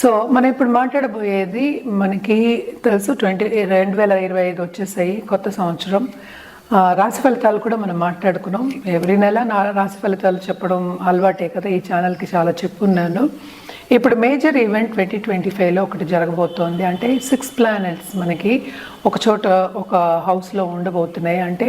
So మనం ఇప్పుడు మాట్లాడబోయేది మనకి తెలుసు ట్వంటీ రెండు వేల ఇరవై ఐదు వచ్చేసాయి కొత్త సంవత్సరం. రాశి ఫలితాలు కూడా మనం మాట్లాడుకున్నాం. ఎవ్రీ నెల నా రాశి ఫలితాలు చెప్పడం అలవాటే కదా ఈ ఛానల్కి చాలా చెప్పున్నాను. ఇప్పుడు మేజర్ ఈవెంట్ ట్వంటీ ట్వంటీ ఫైవ్లో ఒకటి జరగబోతోంది. అంటే సిక్స్ ప్లానెట్స్ మనకి ఒక చోట ఒక హౌస్లో ఉండబోతున్నాయి. అంటే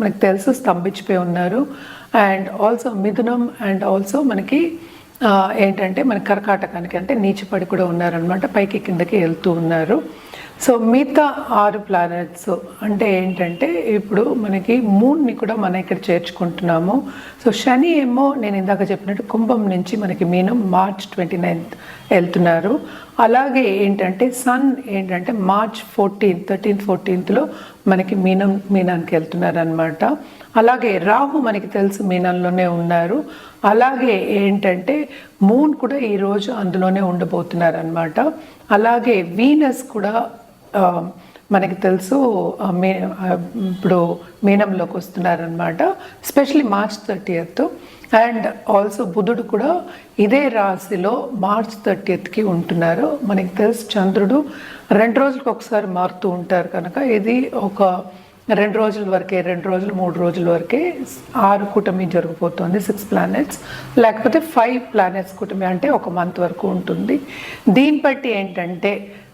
మనకు తెలుసు స్తంభించిపోయి ఉన్నారు. అండ్ ఆల్సో మిథునం అండ్ ఆల్సో మనకి ఏంటంటే మన కర్కాటకానికి అంటే నీచిపడి కూడా ఉన్నారనమాట పైకి కిందకి వెళ్తూ ఉన్నారు. సో మిగతా ఆరు ప్లానెట్స్ అంటే ఏంటంటే ఇప్పుడు మనకి మూన్ని కూడా మనం ఇక్కడ చేర్చుకుంటున్నాము. సో శని ఏమో నేను ఇందాక చెప్పినట్టు కుంభం నుంచి మనకి మీనం మార్చ్ ట్వంటీ నైన్త్ వెళ్తున్నారు. అలాగే ఏంటంటే సన్ ఏంటంటే మార్చ్ ఫోర్టీన్త్ థర్టీన్త్ ఫోర్టీన్త్లో మనకి మీనం మీనానికి వెళ్తున్నారనమాట అలాగే రాహు మనకి తెలుసు మీనంలోనే ఉన్నారు. అలాగే ఏంటంటే మూన్ కూడా ఈరోజు అందులోనే ఉండబోతున్నారనమాట అలాగే వీనస్ కూడా మనకి తెలుసు మీ మే ఇప్పుడు మీనంలోకి వస్తున్నారనమాట specially March thirty and also బుధుడు కూడా ఇదే రాశిలో మార్చ్ థర్టీయత్కి ఉంటున్నారు. మనకి తెలుసు చంద్రుడు రెండు రోజులకు ఒకసారి మారుతూ ఉంటారు కనుక ఇది ఒక రెండు రోజుల వరకే రెండు రోజులు మూడు రోజుల వరకే ఆరు కూటమి జరిగిపోతుంది సిక్స్ ప్లానెట్స్ లేకపోతే ఫైవ్ ప్లానెట్స్ కూటమి అంటే ఒక మంత్ వరకు ఉంటుంది. దీన్ని బట్టి ఏంటంటే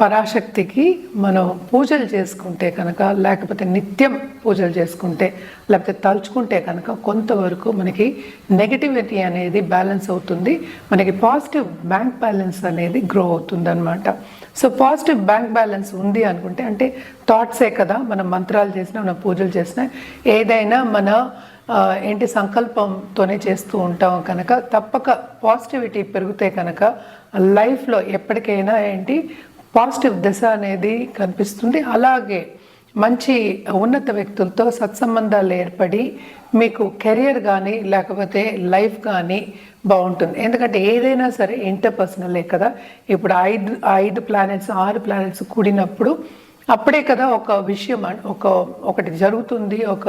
పరాశక్తికి మనం పూజలు చేసుకుంటే కనుక లేకపోతే నిత్యం పూజలు చేసుకుంటే లేకపోతే తలుచుకుంటే కనుక కొంతవరకు మనకి నెగటివిటీ అనేది బ్యాలెన్స్ అవుతుంది. మనకి పాజిటివ్ బ్యాంక్ బ్యాలెన్స్ అనేది గ్రో అవుతుంది అనమాట సో పాజిటివ్ బ్యాంక్ బ్యాలెన్స్ ఉంది అనుకుంటే అంటే థాట్సే కదా మనం మంత్రాలు చేసినా మనం పూజలు చేసినా ఏదైనా మన ఏంటి సంకల్పంతోనే చేస్తూ ఉంటాం కనుక తప్పక పాజిటివిటీ పెరిగితే కనుక లైఫ్లో ఎప్పటికైనా ఏంటి పాజిటివ్ దశ అనేది కనిపిస్తుంది. అలాగే మంచి ఉన్నత వ్యక్తులతో సత్సంబంధాలు ఏర్పడి మీకు కెరియర్ కానీ లేకపోతే లైఫ్ కానీ బాగుంటుంది. ఎందుకంటే ఏదైనా సరే ఇంటర్పర్సనలే కదా. ఇప్పుడు ఐదు ఐదు ప్లానెట్స్ ఆరు ప్లానెట్స్ కూడినప్పుడు అప్పుడే కదా ఒక విషయం ఒక ఒకటి జరుగుతుంది ఒక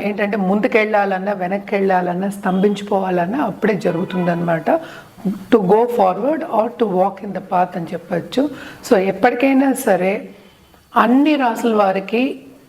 ఏంటంటే ముందుకెళ్ళాలన్నా వెనక్కి వెళ్ళాలన్నా స్తంభించిపోవాలన్నా అప్పుడే జరుగుతుందన్నమాట. To go forward or to walk in the path అని చెప్పచ్చు. సో ఎప్పటికైనా సరే అన్ని రాసుల వారికి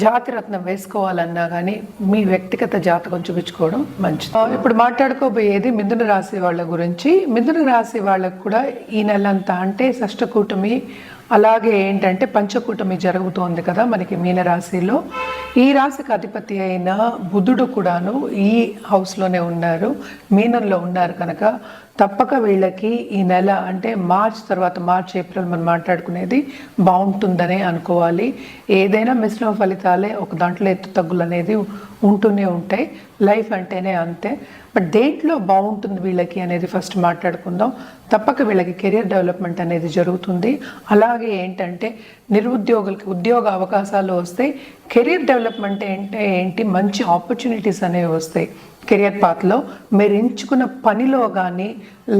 జాతిరత్నం వేసుకోవాలన్నా కానీ మీ వ్యక్తిగత జాతకం చూపించుకోవడం మంచిది. ఇప్పుడు మాట్లాడుకోబోయేది మిథున రాశి వాళ్ళ గురించి. మిథున రాశి వాళ్ళకు కూడా ఈ నెలంతా అంటే షష్టకూటమి అలాగే ఏంటంటే పంచకూటమి జరుగుతోంది కదా మనకి మీనరాశిలో. ఈ రాశికి అధిపతి అయిన బుధుడు కూడాను ఈ హౌస్లోనే ఉన్నారు. మీనంలో ఉన్నారు కనుక తప్పక వీళ్ళకి ఈ నెల అంటే మార్చ్ తర్వాత మార్చ్ ఏప్రిల్ మనం మాట్లాడుకునేది బాగుంటుందనే అనుకోవాలి. ఏదైనా మిశ్రమ ఫలితాలే ఒక దాంట్లో ఎత్తు తగ్గులు అనేది ఉంటూనే ఉంటాయి. లైఫ్ అంటేనే అంతే. బట్ దేంట్లో బాగుంటుంది వీళ్ళకి అనేది ఫస్ట్ మాట్లాడుకుందాం. తప్పక వీళ్ళకి కెరియర్ డెవలప్మెంట్ అనేది జరుగుతుంది. అలాగే ఏంటంటే నిరుద్యోగులకి ఉద్యోగ అవకాశాలు వస్తాయి కెరియర్ డెవలప్మెంట్ అంటే ఏంటి? మంచి ఆపర్చునిటీస్ అనేవి వస్తాయి. కెరియర్ పాత్లో మీరు ఎంచుకున్న పనిలో కానీ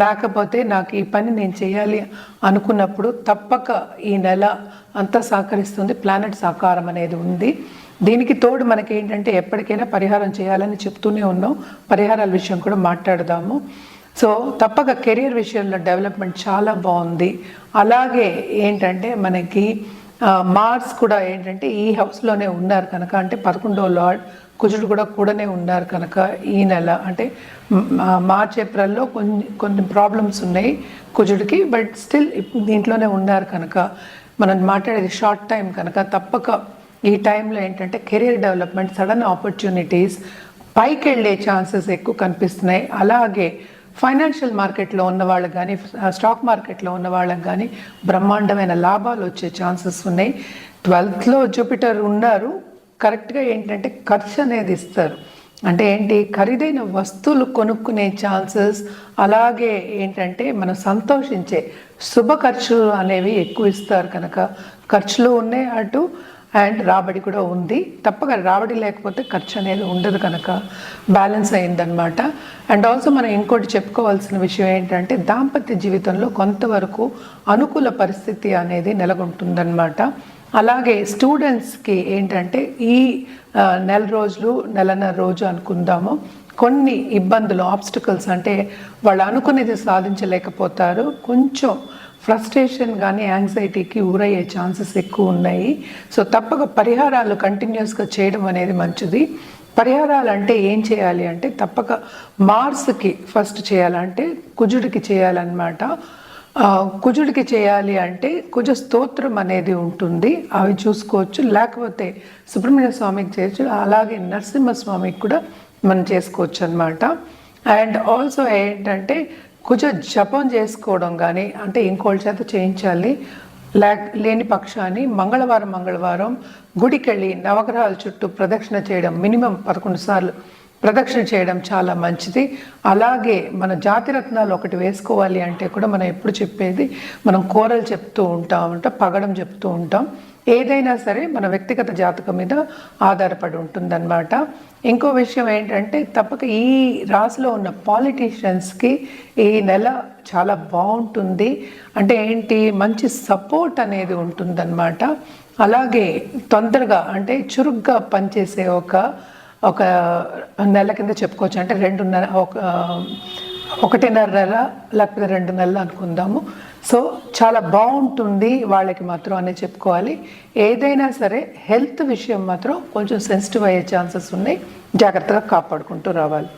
లేకపోతే నాకు ఈ పని నేను చేయాలి అనుకున్నప్పుడు తప్పక ఈ నెల అంతా సహకరిస్తుంది. ప్లానెట్ సహకారం అనేది ఉంది. దీనికి తోడు మనకి ఏంటంటే ఎప్పటికైనా పరిహారం చేయాలని చెప్తూనే ఉన్నాం. పరిహారాల విషయం కూడా మాట్లాడదాము. సో తప్పక కెరియర్ విషయంలో డెవలప్మెంట్ చాలా బాగుంది. అలాగే ఏంటంటే మనకి మార్స్ కూడా ఏంటంటే ఈ హౌస్లోనే ఉన్నారు కనుక అంటే పదకొండో లార్డ్ కుజుడు కూడా కూడానే ఉన్నారు కనుక ఈ నెల. అంటే మార్చ్ ఏప్రిల్లో కొన్ని కొన్ని ప్రాబ్లమ్స్ ఉన్నాయి కుజుడికి బట్ స్టిల్ దీంట్లోనే ఉన్నారు కనుక. మనం మాట్లాడేది షార్ట్ టైం కనుక. తప్పక ఈ టైంలో ఏంటంటే కెరీర్ డెవలప్మెంట్ సడన్ ఆపర్చునిటీస్ పైకి వెళ్ళే ఛాన్సెస్ ఎక్కువ కనిపిస్తున్నాయి. అలాగే ఫైనాన్షియల్ మార్కెట్లో ఉన్న వాళ్ళకి కానీ స్టాక్ మార్కెట్లో ఉన్న వాళ్ళకి కానీ బ్రహ్మాండమైన లాభాలు వచ్చే ఛాన్సెస్ ఉన్నాయి. ట్వెల్త్లో జూపిటర్ ఉన్నారు. కరెక్ట్గా ఏంటంటే ఖర్చు అనేది ఇస్తారు. అంటే ఏంటి? ఖరీదైన వస్తువులు కొనుక్కునే ఛాన్సెస్ అలాగే ఏంటంటే మనం సంతోషించే శుభ ఖర్చులు అనేవి ఎక్కువ ఇస్తారు కనుక. ఖర్చులు ఉన్నాయి అటు అండ్ రాబడి కూడా ఉంది. తప్పక రాబడి లేకపోతే ఖర్చు అనేది ఉండదు కనుక. బ్యాలెన్స్ అయిందనమాట అండ్ ఆల్సో మనం ఇంకోటి చెప్పుకోవాల్సిన విషయం ఏంటంటే దాంపత్య జీవితంలో కొంతవరకు అనుకూల పరిస్థితి అనేది నెలకొంటుందన్నమాట. అలాగే స్టూడెంట్స్కి ఏంటంటే ఈ నెల రోజులు నెలన్నర రోజు అనుకుందాము. కొన్ని ఇబ్బందులు ఆబ్స్టికల్స్ అంటే వాళ్ళు అనుకునేది సాధించలేకపోతారు. కొంచెం ఫ్రస్ట్రేషన్ కానీ యాంగ్జైటీకి ఊరయ్యే ఛాన్సెస్ ఎక్కువ ఉన్నాయి. సో తప్పక పరిహారాలు కంటిన్యూస్గా చేయడం అనేది మంచిది. పరిహారాలు అంటే ఏం చేయాలి అంటే తప్పక మార్స్కి ఫస్ట్ చేయాలంటే కుజుడికి చేయాలన్నమాట. కుజుడికి చేయాలి అంటే కుజ స్తోత్రం అనేది ఉంటుంది. అవి చూసుకోవచ్చు. లేకపోతే సుబ్రహ్మణ్య స్వామికి చేయొచ్చు. అలాగే నరసింహస్వామికి కూడా మనం చేసుకోవచ్చు అనమాట అండ్ ఆల్సో ఏంటంటే కుజ జపం చేసుకోవడం కానీ అంటే ఇంకోళ్ళ చేత చేయించాలి. లే లేని పక్షాన్ని మంగళవారం మంగళవారం గుడికెళ్ళి నవగ్రహాల చుట్టూ ప్రదక్షిణ చేయడం మినిమం పదకొండు సార్లు. ప్రదక్షిణ చేయడం చాలా మంచిది. అలాగే మన జాతిరత్నాలు ఒకటి వేసుకోవాలి అంటే కూడా మనం ఎప్పుడు చెప్పేది మనం కూరలు చెప్తూ ఉంటాం అంటే పగడం చెప్తూ ఉంటాం. ఏదైనా సరే మన వ్యక్తిగత జాతకం మీద ఆధారపడి ఉంటుందన్నమాట. ఇంకో విషయం ఏంటంటే తప్పక ఈ రాశిలో ఉన్న పాలిటీషియన్స్కి ఈ నెల చాలా బాగుంటుంది. అంటే ఏంటి? మంచి సపోర్ట్ అనేది ఉంటుందన్నమాట. అలాగే తొందరగా అంటే చురుగ్గా పనిచేసే ఒక ఒక నెల కింద చెప్పుకోవచ్చు. అంటే రెండున్నర ఒక ఒకటిన్నర నెల లేకపోతే రెండు నెలలు అనుకుందాము. సో చాలా బాగుంటుంది వాళ్ళకి మాత్రం అనే చెప్పుకోవాలి. ఏదైనా సరే హెల్త్ విషయం మాత్రం కొంచెం సెన్సిటివ్ అయ్యే ఛాన్సెస్ ఉన్నాయి. జాగ్రత్తగా కాపాడుకుంటూ రావాలి.